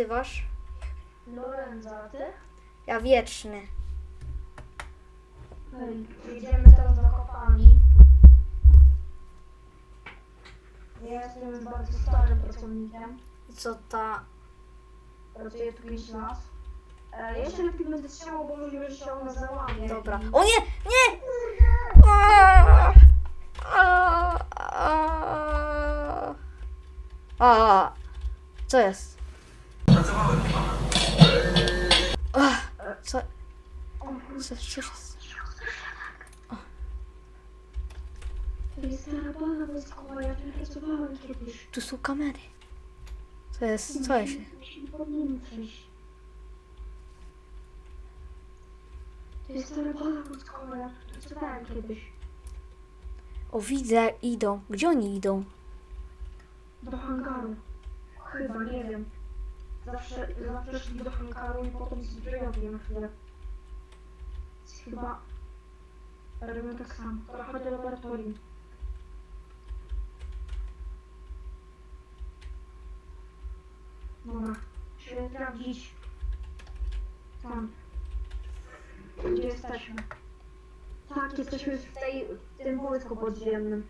nazywasz? Lorenza, a ty? Ja wieczny. Hej, jedziemy teraz do kopalni. Ja jestem bardzo starym pracownikiem. I co ta... Pracuję tu 5 lat. E, ja się lepiej będę trzymał, bo możliwe, że się ona załamie. Dobra. O nie! Nie! A! A! A! A! Co jest? Ach, Co? Co, co się... To jest stara bala wojskowa, ja tu kiedyś. Tu są kamery. Co jest? Co jest? Musimy nim przejść. To jest stara bala wojskowa, ja tu pracowałem kiedyś. O, widzę, idą. Gdzie oni idą? Do hangaru. Chyba, nie wiem. Zawsze, zawsze szli do hangaru i potem zbrojowni na chwilę. Chyba robią tak samo. Trochę do laboratorium. Dobra, musimy sprawdzić tam. Gdzie jesteśmy? Tak, jesteśmy w, tej, w tym wojsku podziemnym.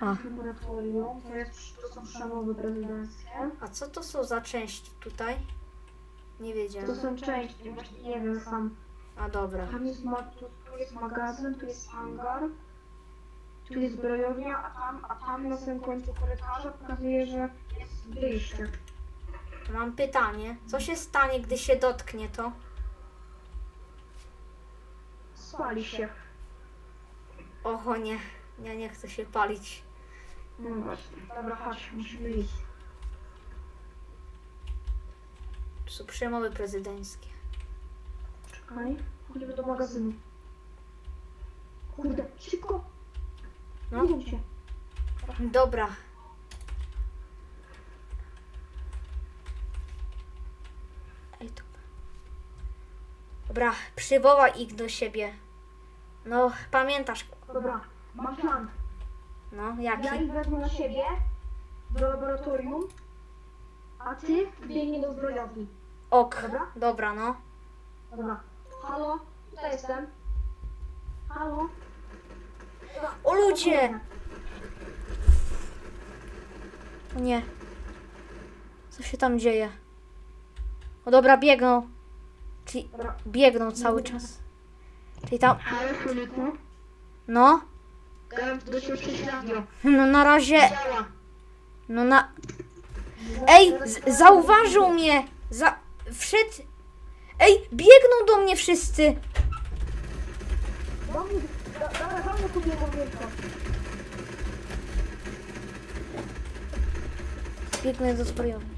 A. Laboratorium, to, jest, to są przemowy prezydenckie. A co to są za części tutaj? Nie To wiedziałem. są części, właśnie nie wiem sam. A dobra. Tam jest, ma, tu, tu jest magazyn, tu jest hangar, tu jest zbrojownia, a tam, a tam na samym końcu korytarza pokazuje, że jest wyjście. Mam pytanie. Co się stanie, gdy się dotknie to? Spali się. Oho nie. Ja nie chcę się palić. No właśnie. Dobra, chodź, musimy iść. To są przemowy prezydenckie. Czekaj, chodzimy do magazynu. Kurde, szybko! No. Idą się. Dobra. Ej, tu. Dobra, przywołaj ich do siebie. No, pamiętasz. Dobra, mam plan. No, Ja jaki? ich wezmę na siebie do laboratorium, a ty biegnie do zbrojowni. Ok. Dobra? Dobra, no. Dobra. Halo? Tutaj jestem. Halo? O ludzie! O nie. Co się tam dzieje? O dobra, biegną. Czyli Dobra. biegną cały czas. Czyli tam. Halo? No. No na razie. Działa. No na. Ej, zauważył mnie! Za. Wszedł. Ej, biegną do mnie wszyscy! Dobra, kupię. Biegnę do zbrojowni.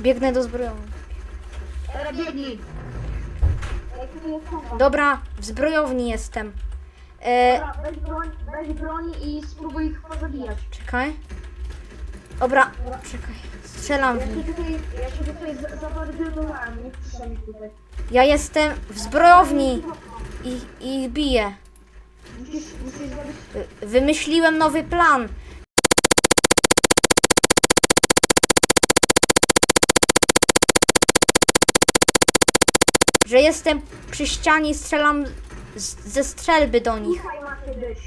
Biegnę do zbrojowni. Dobra, w zbrojowni jestem. E, Dobra, weź broń, weź broń i spróbuj ich pozabijać. czekaj. Dobra, czekaj. Strzelam w Ja nich. się tutaj, ja się tutaj za- zabarykadowałem, nie przyszedł mi tutaj. Ja jestem w zbrojowni i, i ich biję. Musisz, musisz zrobić... Wymyśliłem nowy plan. Że jestem przy ścianie i strzelam z, ze strzelby do nich. Tutaj macie być.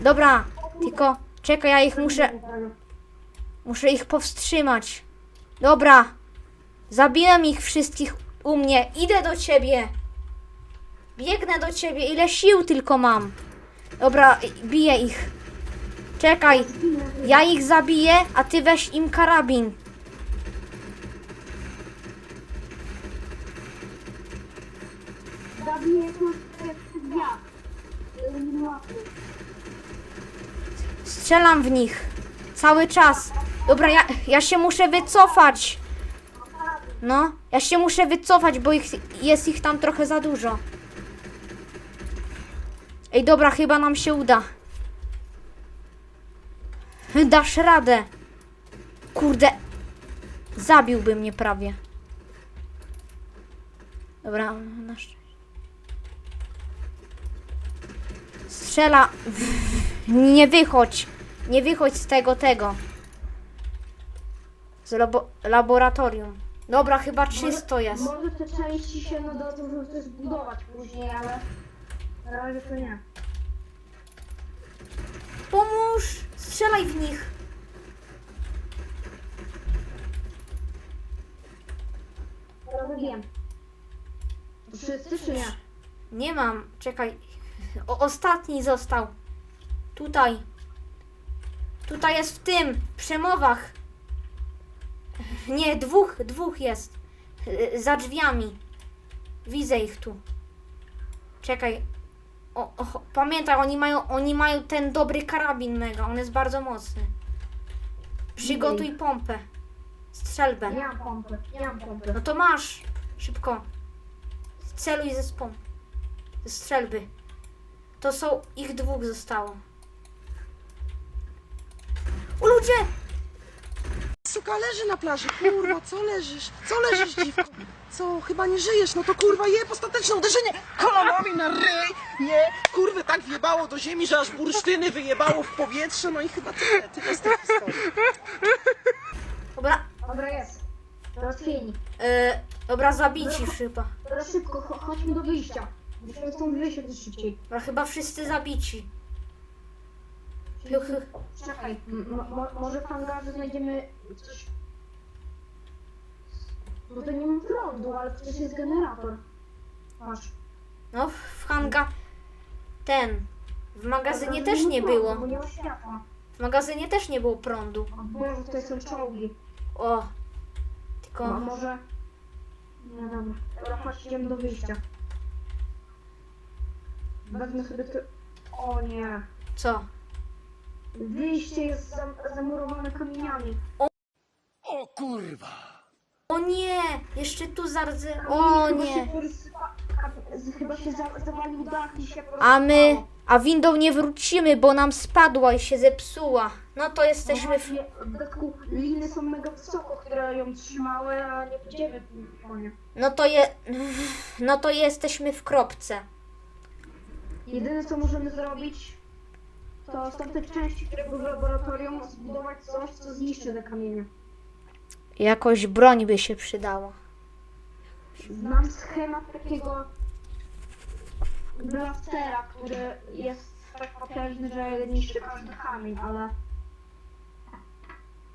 Dobra, tylko czekaj, ja ich muszę, muszę ich powstrzymać. Dobra, zabiłem ich wszystkich u mnie. Idę do ciebie. Biegnę do ciebie, ile sił tylko mam. Dobra, biję ich. Czekaj, ja ich zabiję, a ty weź im karabin. Eliminację. Strzelam w nich. Cały czas. Dobra, ja, ja się muszę wycofać. No, ja się muszę wycofać, bo ich, jest ich tam trochę za dużo. Ej, dobra, chyba nam się uda. Dasz radę. Kurde. Zabiłby mnie prawie. Dobra, na Strzela Nie wychodź. Nie wychodź z tego, tego. Z labo laboratorium. Dobra, chyba czysto jest. Może te części się nadadzą, żeby to zbudować później, ale na razie to nie. Pomóż! Strzelaj w nich. Wiem. Wszyscy czy nie? Nie mam. Czekaj. O, ostatni został. Tutaj. Tutaj jest w tym. W przemowach. Nie, dwóch, dwóch jest. Za drzwiami. Widzę ich tu. Czekaj. O, o, pamiętaj, oni mają, oni mają ten dobry karabin mega. On jest bardzo mocny. Przygotuj pompę. Strzelbę. Nie mam pompy, nie mam pompy. No to masz. Szybko. Celuj ze spom. Ze strzelby. To są ich dwóch zostało. O ludzie! Suka leży na plaży, kurwa, co leżysz? Co leżysz, dziwko? Co, chyba nie żyjesz? No to kurwa jeb ostateczne uderzenie kolanami na ryj, nie? Kurwę tak wjebało do ziemi, że aż bursztyny wyjebało w powietrze, no i chyba tyle, tyle z tej historii. Dobra, Dobra, jest. Teraz e, dobra, zabici chyba. Teraz szybko, cho- chodźmy do wyjścia. Musimy stąd wyjść jak szybciej. Dobra, chyba wszyscy zabici. Czekaj, m- mo- może w hangarze znajdziemy coś... Bo to nie mam prądu, ale przecież jest generator. Masz. No, w hanga... Ten. W magazynie też nie prądu, było. Bo nie ma światła. W magazynie też nie było prądu. A Boże, tutaj są czołgi. O. A Tylko... może... No dobra. Dobra, chodź, idziemy do wyjścia. Wezmę sobie to... O nie. Co? Wyjście jest zam zamurowane kamieniami. O kurwa! O nie! Jeszcze tu zardzę... O chyba nie! Się porysypa... chyba się za zawalił dach i się A my, a windą nie wrócimy, bo nam spadła i się zepsuła. No to jesteśmy w... W dodatku liny są mega wysoko, które ją trzymały, a nie pójdziemy po nie. No to je... No to jesteśmy w kropce. Jedyne co możemy zrobić, to z tamtych części, które były w laboratorium, zbudować coś, co zniszczy te kamienie. Jakoś broń by się przydała. Znam schemat takiego blastera, który jest tak potężny, że niszczy każdy kamień, ale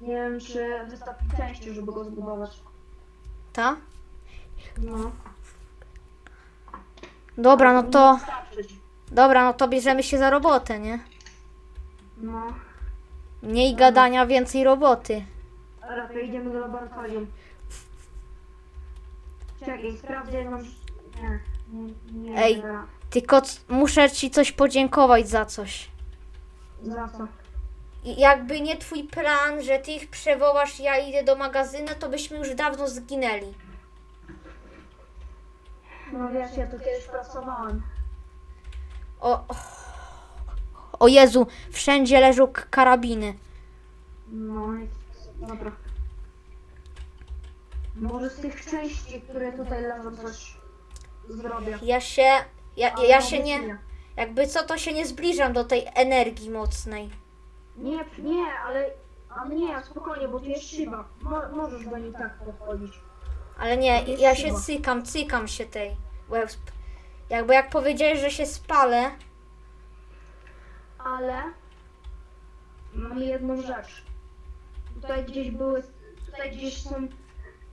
nie wiem, czy wystarczy części, żeby go zbudować. Ta? No. Dobra, no to... Wystarczyć. Dobra, no to bierzemy się za robotę, nie? No. Mniej gadania, więcej roboty. Dobra, to idziemy do laboratorium. Czekaj, sprawdzę. Nie, nie, nie. Ej. dobra. Tylko c- muszę ci coś podziękować za coś. Za co? I jakby nie twój plan, że ty ich przewołasz, ja idę do magazynu, to byśmy już dawno zginęli. No wiesz, ja tu kiedyś pracowałem. O, o Jezu, wszędzie leżą karabiny. No dobra. Może z tych części, które tutaj leżą, coś zrobię. Ja się, ja, ja może się nie, jakby co, to się nie zbliżam do tej energii mocnej. Nie, nie, ale... Ale nie, spokojnie, bo tu jest szyba. Mo, możesz do niej tak podchodzić. Ale nie, ja się cykam, cykam się tej. Bo jak, jakby jak powiedziałeś, że się spalę, Ale... Mamy jedną rzecz. Tutaj gdzieś były... Tutaj gdzieś są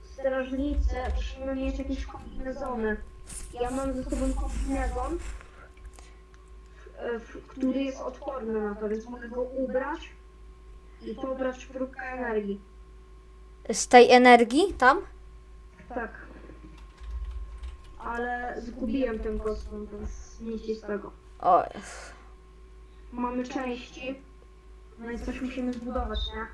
strażnicy, musimy mieć jakieś kombinezony. Ja mam ze sobą kombinezon, w- który jest odporny na to, więc mogę go ubrać i pobrać próbkę energii. z tej energii tam, Tak. Ale zgubiłem ten kosmos, więc nic z tego. o, Mamy części, no i coś musimy zbudować, nie?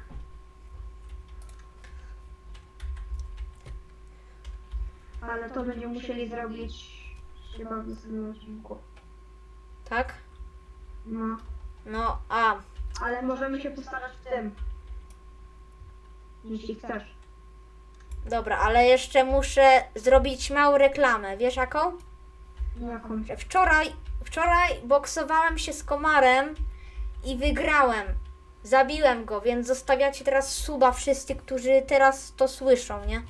Ale to będziemy musieli zrobić chyba w następnym odcinku. tak? No. No, a, Ale możemy się postarać w tym. Jeśli chcesz. Dobra, ale jeszcze muszę zrobić małą reklamę. Wiesz jaką? Jaką? Że wczoraj, wczoraj boksowałem się z komarem i wygrałem. Zabiłem go, więc zostawiacie teraz suba wszyscy, którzy teraz to słyszą, nie?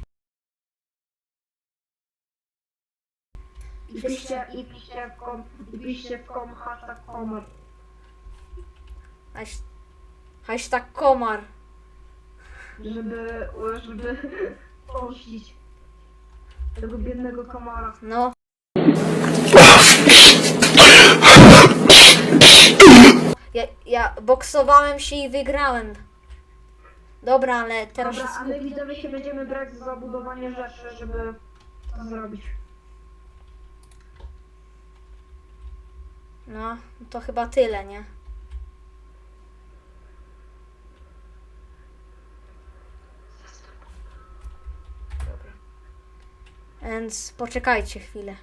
I piszcie, i piszcie w kom, i piszcie w kom hashtag komar. Haś- Hashtag komar. Żeby, żeby pomścić tego biednego komara. No. Ja, ja boksowałem się i wygrałem. Dobra, ale teraz Dobra, a my widzowie się będziemy brać za zabudowanie rzeczy, żeby to zrobić. No, to chyba tyle, nie? Więc poczekajcie chwilę.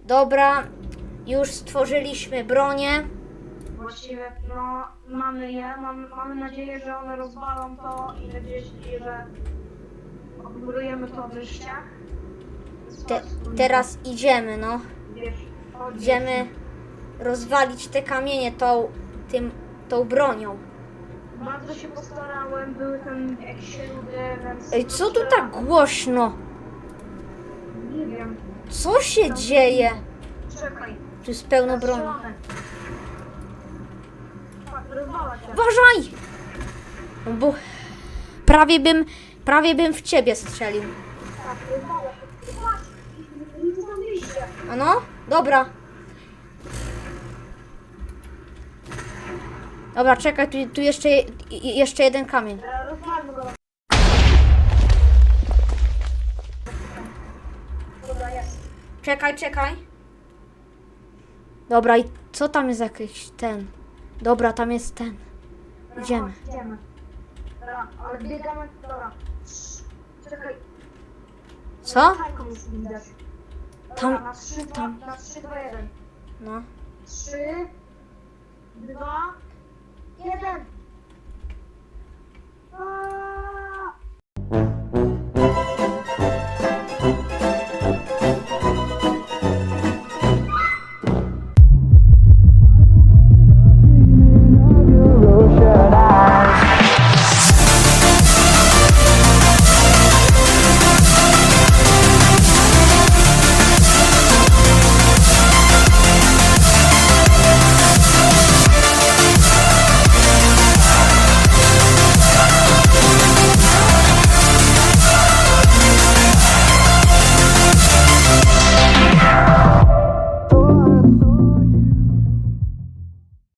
Dobra, już stworzyliśmy bronię. Właściwie, no, mamy je, mamy, mamy nadzieję, że one rozwalą to i gdzieś, i że odburujemy to wyjście. Te, teraz idziemy, no. Idziemy rozwalić te kamienie tą, tym, tą bronią. Bardzo się postarałem, były tam jakieś śruby, więc... Ej, co tu tak głośno? Co się dzieje? Czekaj. Tu jest pełno broni. Uważaj! No Bo prawie bym, prawie bym w ciebie strzelił. A no? Dobra. Dobra, czekaj, tu, tu jeszcze, jeszcze jeden kamień. E, Rozwalmy go. Czekaj, czekaj. Dobra, i co tam jest jakiś ten? Dobra, tam jest ten. Dobra, Idziemy. chodź, Idziemy. Dobra, ale biegamy, dobra. Czekaj. Co? Widać. Dobra, Tam- na 3, 2, tam. na 3, 2, 1. No. 3, 2, 1.